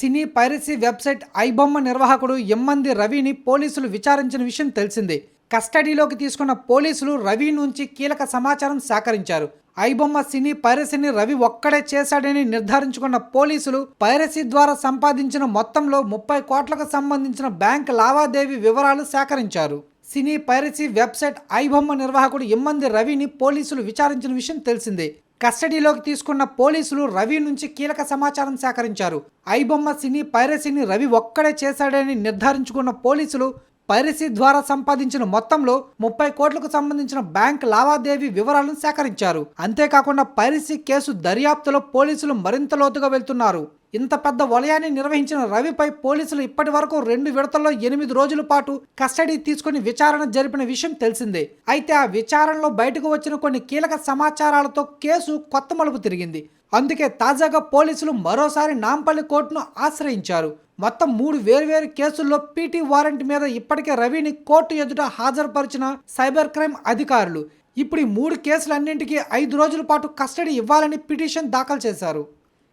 సినీ piracy website iBomma నిర్వాహకుడు ఎమ్మంది రవిని పోలీసులు విచారించిన విషయం తెలిసిందే. కస్టడీలోకి తీసుకున్న పోలీసులు రవి నుంచి కీలక సమాచారం సేకరించారు. ఐబొమ్మ సినీ పైరసీని రవి ఒక్కడే చేశాడని నిర్ధారించుకున్న పోలీసులు పైరసీ ద్వారా సంపాదించిన మొత్తంలో ముప్పై కోట్లకు సంబంధించిన బ్యాంక్ లావాదేవీ వివరాలు సేకరించారు. సినీ పైరసీ వెబ్సైట్ ఐబొమ్మ నిర్వాహకుడు ఇమ్మంది రవిని పోలీసులు విచారించిన విషయం తెలిసిందే. కస్టడీలోకి తీసుకున్న పోలీసులు రవి నుంచి కీలక సమాచారం సేకరించారు. ఐబొమ్మ సినీ పైరసీని రవి ఒక్కడే చేశాడని నిర్ధారించుకున్న పోలీసులు పైరసీ ద్వారా సంపాదించిన మొత్తంలో ముప్పై కోట్లకు సంబంధించిన బ్యాంక్ లావాదేవీ వివరాలను సేకరించారు. అంతేకాకుండా పైరసీ కేసు దర్యాప్తులో పోలీసులు మరింత లోతుగా వెళ్తున్నారు. ఇంత పెద్ద వలయాన్ని నిర్వహించిన రవిపై పోలీసులు ఇప్పటి వరకు రెండు విడతల్లో ఎనిమిది రోజుల పాటు కస్టడీ తీసుకుని విచారణ జరిపిన విషయం తెలిసిందే. అయితే ఆ విచారణలో బయటకు వచ్చిన కొన్ని కీలక సమాచారాలతో కేసు కొత్త మలుపు తిరిగింది. అందుకే తాజాగా పోలీసులు మరోసారి నాంపల్లి కోర్టును ఆశ్రయించారు. మొత్తం మూడు వేర్వేరు కేసుల్లో పీటీ వారెంట్ మీద ఇప్పటికే రవిని కోర్టు ఎదుట హాజరుపరిచిన సైబర్ క్రైమ్ అధికారులు. ఇప్పుడు ఈ మూడు కేసులన్నింటికీ ఐదు రోజుల పాటు కస్టడీ ఇవ్వాలని పిటిషన్ దాఖలు చేశారు.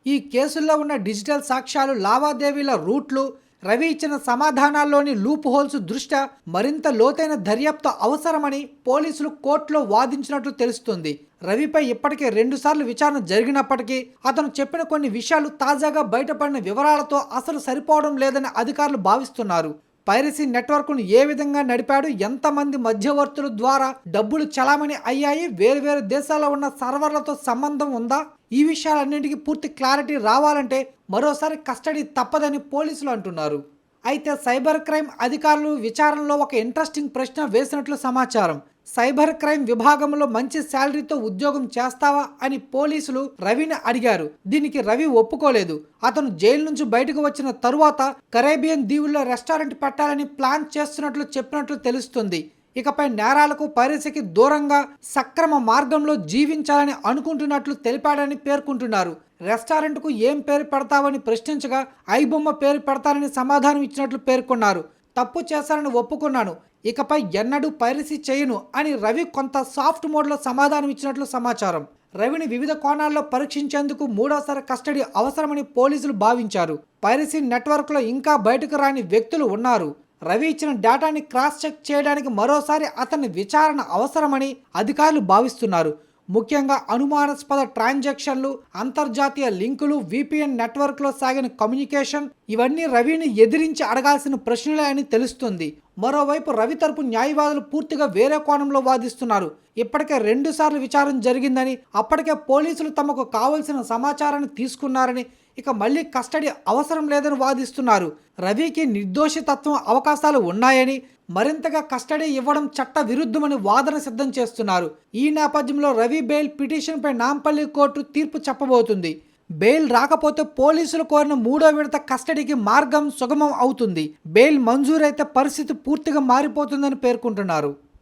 ఈ కేసుల్లో ఉన్న డిజిటల్ సాక్ష్యాలు లావాదేవీల రూట్లు రవి ఇచ్చిన సమాధానాల్లోని లూప్ హోల్స్ దృష్ట్యా మరింత లోతైన దర్యాప్తు అవసరమని పోలీసులు కోర్టులో వాదించినట్లు తెలుస్తుంది. రవిపై ఇప్పటికే రెండుసార్లు విచారణ జరిగినప్పటికీ అతను చెప్పిన కొన్ని విషయాలు తాజాగా బయటపడిన వివరాలతో అసలు సరిపోవడం లేదని అధికారులు భావిస్తున్నారు. పైరసీ నెట్వర్క్ను ఏ విధంగా నడిపాడు ఎంతమంది మధ్యవర్తుల ద్వారా డబ్బులు చలామణి అయ్యాయి వేరువేరు దేశాల్లో ఉన్న సర్వర్లతో సంబంధం ఉందా? ఈ విషయాలన్నింటికీ పూర్తి క్లారిటీ రావాలంటే మరోసారి కస్టడీ తప్పదని పోలీసులు అంటున్నారు. అయితే సైబర్ క్రైమ్ అధికారులు విచారణలో ఒక ఇంట్రెస్టింగ్ ప్రశ్న వేసినట్లు సమాచారం. సైబర్ క్రైమ్ విభాగంలో మంచి శాలరీతో ఉద్యోగం చేస్తావా అని పోలీసులు రవిని అడిగారు. దీనికి రవి ఒప్పుకోలేదు. అతను జైలు నుంచి బయటకు వచ్చిన తరువాత కరేబియన్ దీవుల్లో రెస్టారెంట్ పెట్టాలని ప్లాన్ చేస్తున్నట్లు చెప్పినట్లు తెలుస్తుంది. ఇకపై నేరాలకు పైరసీకి దూరంగా సక్రమ మార్గంలో జీవించాలని అనుకుంటున్నట్లు తెలిపాడని పేర్కొంటున్నారు. రెస్టారెంట్కు ఏం పేరు పెడతావని ప్రశ్నించగా ఐబొమ్మ పేరు పెడతానని సమాధానం ఇచ్చినట్లు పేర్కొన్నారు. తప్పు చేశానని ఒప్పుకున్నాను. ఇకపై ఎన్నడూ పైరసీ చేయను అని రవి కొంత సాఫ్ట్ మోడ్లో సమాధానం ఇచ్చినట్లు సమాచారం. రవిని వివిధ కోణాల్లో పరీక్షించేందుకు మూడోసారి కస్టడీ అవసరమని పోలీసులు భావించారు. పైరసీ నెట్వర్క్లో ఇంకా బయటకు రాని వ్యక్తులు ఉన్నారు. రవి ఇచ్చిన డేటాని క్రాస్ చెక్ చేయడానికి మరోసారి అతని విచారణ అవసరమని అధికారులు భావిస్తున్నారు. ముఖ్యంగా అనుమానాస్పద ట్రాన్సాక్షన్లు అంతర్జాతీయ లింకులు విపిఎన్ నెట్వర్క్లో సాగిన కమ్యూనికేషన్ ఇవన్నీ రవిని ఎదిరించి అడగాల్సిన ప్రశ్నలే అని తెలుస్తుంది. మరోవైపు రవి తరపు న్యాయవాదులు పూర్తిగా వేరే కోణంలో వాదిస్తున్నారు. ఇప్పటికే రెండుసార్లు విచారణ జరిగిందని అప్పటికే పోలీసులు తమకు కావలసిన సమాచారాన్ని తీసుకున్నారని ఇక మళ్ళీ కస్టడీ అవసరం లేదని వాదిస్తున్నారు. రవికి నిర్దోషితత్వం అవకాశాలు ఉన్నాయని మరింతగా కస్టడీ ఇవ్వడం చట్ట విరుద్ధమని వాదన సిద్ధం చేస్తున్నారు. ఈ నేపథ్యంలో రవి బెయిల్ పిటిషన్పై నాంపల్లి కోర్టు తీర్పు చెప్పబోతుంది. బెయిల్ రాకపోతే పోలీసులు కోరిన మూడో విడత కస్టడీకి మార్గం సుగమం అవుతుంది. బెయిల్ మంజూరైతే పరిస్థితి పూర్తిగా మారిపోతుందని పేర్కొంటున్నారు.